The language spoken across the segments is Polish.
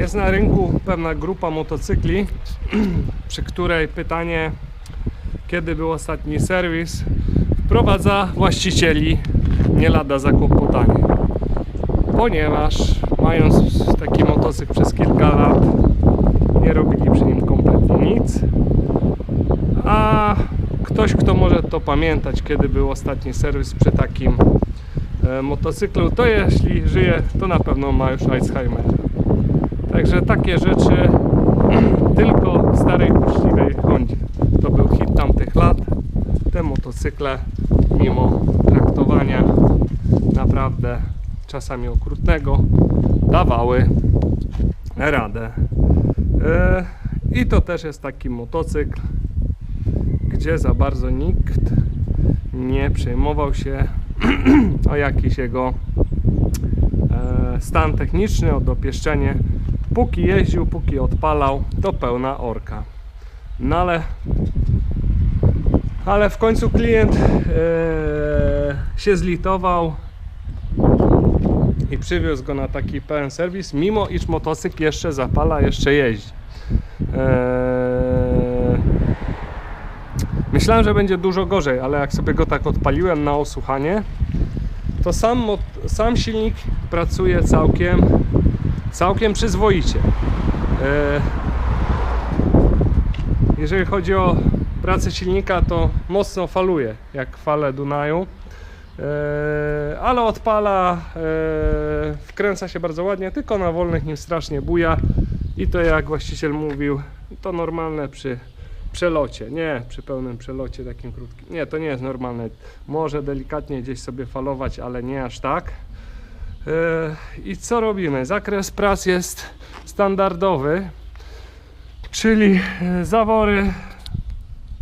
Jest na rynku pewna grupa motocykli, przy której pytanie, kiedy był ostatni serwis, wprowadza właścicieli nie lada zakłopotanie. Ponieważ mając taki motocykl przez kilka lat, nie robili przy nim kompletnie nic. A ktoś, kto może to pamiętać, kiedy był ostatni serwis przy takim e, motocyklu, to jeśli żyje, to na pewno ma już Alzheimer. Także takie rzeczy tylko w starej uczciwej Hondzie. To był hit tamtych lat. Te motocykle, mimo traktowania naprawdę czasami okrutnego, dawały radę. E, I to też jest taki motocykl, gdzie za bardzo nikt nie przejmował się o jakiś jego e, stan techniczny, o dopieszczenie. Póki jeździł, póki odpalał, to pełna orka. No ale, ale w końcu klient e, się zlitował i przywiózł go na taki pełen serwis, mimo iż motocykl jeszcze zapala, jeszcze jeździ. Eee, Myślałem, że będzie dużo gorzej, ale jak sobie go tak odpaliłem na osłuchanie, to sam, sam silnik pracuje całkiem, całkiem przyzwoicie. Eee, Jeżeli chodzi o pracę silnika, to mocno faluje, jak fale Dunaju. Eee, ale odpala, eee, wkręca się bardzo ładnie, tylko na wolnych nim strasznie buja i to jak właściciel mówił, to normalne przy przelocie, nie przy pełnym przelocie takim krótkim, nie, to nie jest normalne, może delikatnie gdzieś sobie falować, ale nie aż tak. Eee, I co robimy? Zakres prac jest standardowy, czyli e, zawory,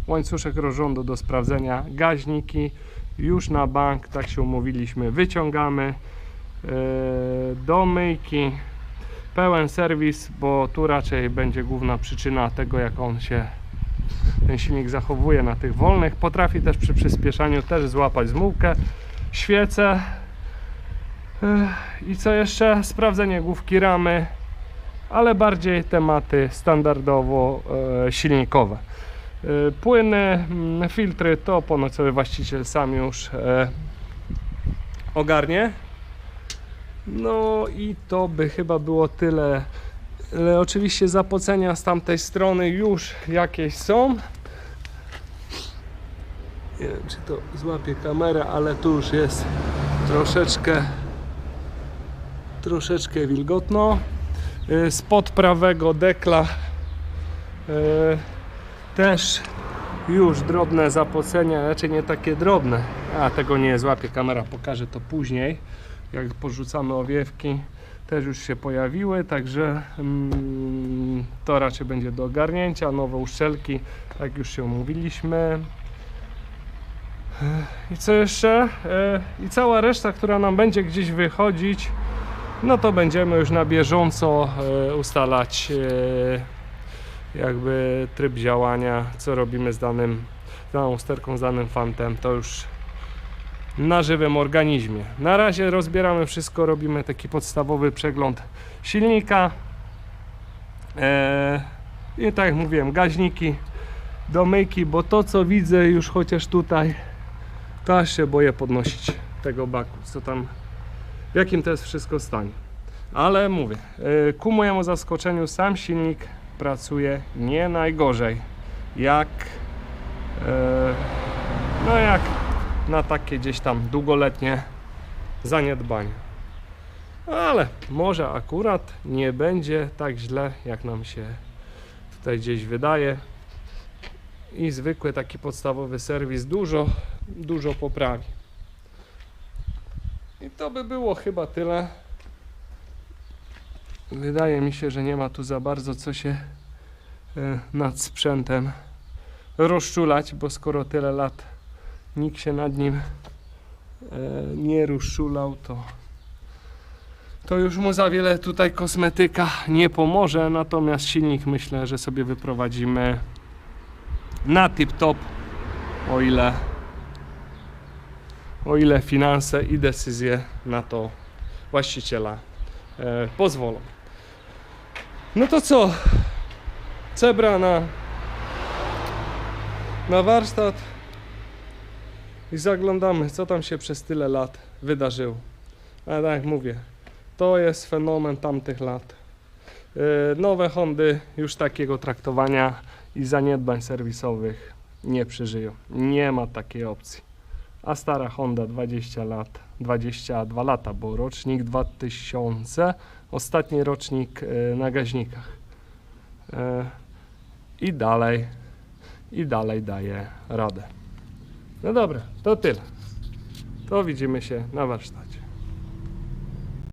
łańcuszek rozrządu do sprawdzenia, gaźniki, już na bank, tak się umówiliśmy, wyciągamy e, do myjki, pełen serwis, bo tu raczej będzie główna przyczyna tego, jak on się ten silnik zachowuje na tych wolnych. Potrafi też przy przyspieszaniu też złapać zmułkę, świecę Ech, i co jeszcze? Sprawdzenie główki ramy, ale bardziej tematy standardowo e, silnikowe. E, Płyny, mm, filtry to ponoć sobie właściciel sam już e, ogarnie. No i to by chyba było tyle. Ale oczywiście zapocenia z tamtej strony już jakieś są. Nie wiem, czy to złapie kamerę, ale tu już jest troszeczkę troszeczkę wilgotno. Y, Spod prawego dekla y, też już drobne zapocenia, raczej nie takie drobne. A tego nie złapie kamera, pokażę to później. Jak porzucamy owiewki, też już się pojawiły, także mm, to raczej będzie do ogarnięcia. Nowe uszczelki, tak już się umówiliśmy. I co jeszcze? E, I cała reszta, która nam będzie gdzieś wychodzić, no to będziemy już na bieżąco e, ustalać e, jakby tryb działania, co robimy z danym, z daną usterką, z danym fantem, to już na żywym organizmie. Na razie rozbieramy wszystko, robimy taki podstawowy przegląd silnika. E, I tak jak mówiłem, gaźniki do myjki, bo to co widzę już chociaż tutaj, to aż się boję podnosić tego baku, co tam, w jakim to jest wszystko stanie. Ale mówię, e, ku mojemu zaskoczeniu sam silnik pracuje nie najgorzej, jak e, no jak na takie gdzieś tam długoletnie zaniedbania. Ale może akurat nie będzie tak źle, jak nam się tutaj gdzieś wydaje. I zwykły taki podstawowy serwis dużo, dużo poprawi. I to by było chyba tyle. Wydaje mi się, że nie ma tu za bardzo co się e, nad sprzętem rozczulać, bo skoro tyle lat nikt się nad nim e, nie rozczulał, to, to już mu za wiele tutaj kosmetyka nie pomoże. Natomiast silnik myślę, że sobie wyprowadzimy na tip-top, o ile, o ile finanse i decyzje na to właściciela e, pozwolą. No to co? Cebra na, na warsztat i zaglądamy, co tam się przez tyle lat wydarzyło. Ale tak jak mówię, to jest fenomen tamtych lat. Yy, Nowe Hondy już takiego traktowania i zaniedbań serwisowych nie przeżyją. Nie ma takiej opcji. A stara Honda 20 lat, 22 lata, bo rocznik 2000, ostatni rocznik yy, na gaźnikach. Yy, I dalej, i dalej daje radę. No dobra, to tyle. To widzimy się na warsztacie.